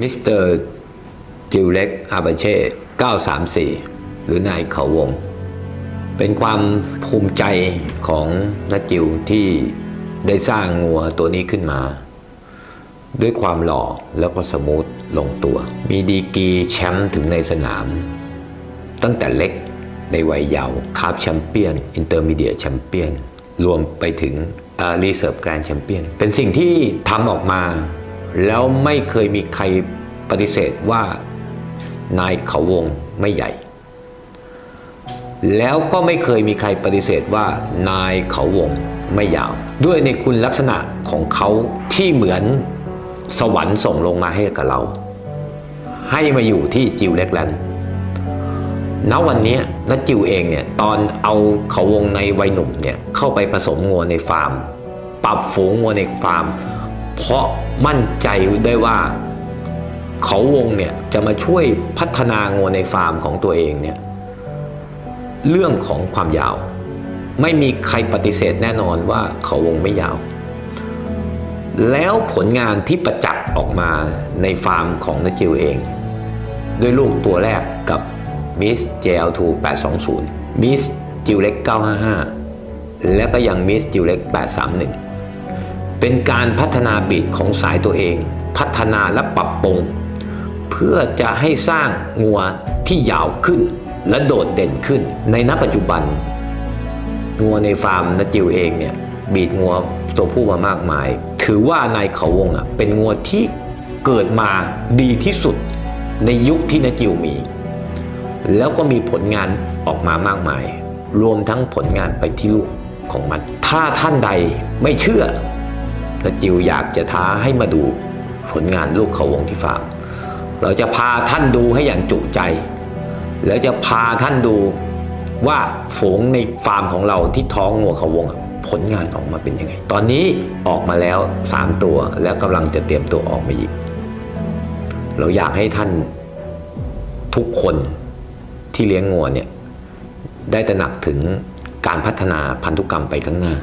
มิสเตอร์จิวเล็กอาบาเช่ 934 หรือนายเขาวง เป็นความภูมิใจของนักจิวที่ได้สร้างงัวตัวนี้ขึ้นมา ด้วยความหล่อแล้วก็สมูทลงตัว มีดีกีแชมป์ถึงในสนาม ตั้งแต่เล็กในวัยเยาว์คาบแชมเปี้ยน อินเตอร์มีเดียแชมเปี้ยน รวมไปถึงรีเซิร์ฟแกรนด์แชมเปี้ยน เป็นสิ่งที่ทำออกมา แล้วไม่เคยมีใครปฏิเสธว่านายเขาวงไม่ใหญ่ แล้วก็ไม่เคยมีใครปฏิเสธว่านายเขาวงไม่ยาว ด้วยในคุณลักษณะของเขาที่เหมือนสวรรค์ส่งลงมาให้กับเรา ให้มาอยู่ที่จิวเล็กแลนด์ณวันนี้นัจิวเองเนี่ยตอนเอาเขาวงในวัยหนุ่มเนี่ยเข้าไปผสมงัวในฟาร์ม ปรับฝูงงัวในฟาร์ม เพราะมั่นใจได้ว่าเขาวงเนี่ยจะมาช่วยพัฒนางัวในฟาร์มของตัวเองเนี่ยเรื่องของความยาว ไม่มีใครปฏิเสธแน่นอนว่าเขาวงไม่ยาว แล้วผลงานที่ประจักษ์ออกมาในฟาร์มของนจิวเอง ด้วยลูกตัวแรกกับมิส JL2 820มิสจิวเล็ก 955 และก็ยังมิสจิวเล็ก 831 เป็นการพัฒนาบีดของสายตัวเอง พัฒนาและปรับปรุง เพื่อจะให้สร้างงัวที่ยาวขึ้น และโดดเด่นขึ้นในณปัจจุบัน งัวในฟาร์มนจิวเองเนี่ยบีดงัวตัวผู้มามากมาย ถือว่านายเขาวงอะเป็นงัวที่เกิดมาดีที่สุดในยุคที่นจิวมี แล้วก็มีผลงานออกมามากมาย รวมทั้งผลงานไปที่ลูกของมัน ถ้าท่านใดไม่เชื่อ นจิวอยากจะท้าให้มาดูผลงานลูกเขาวงที่ฟาร์มเราจะพาท่านดูให้อย่างจุใจ แล้วจะพาท่านดูว่าฝูงในฟาร์มของเราที่ท้องงัวเขาวงผลงานออกมาเป็นยังไง ตอนนี้ออกมาแล้ว 3 ตัวแล้วกำลังจะเตรียมตัวออกมาอีก เราอยากให้ท่านทุกคนที่เลี้ยงงัวเนี่ยได้ตระหนักถึงการพัฒนาพันธุกรรมไปข้างหน้า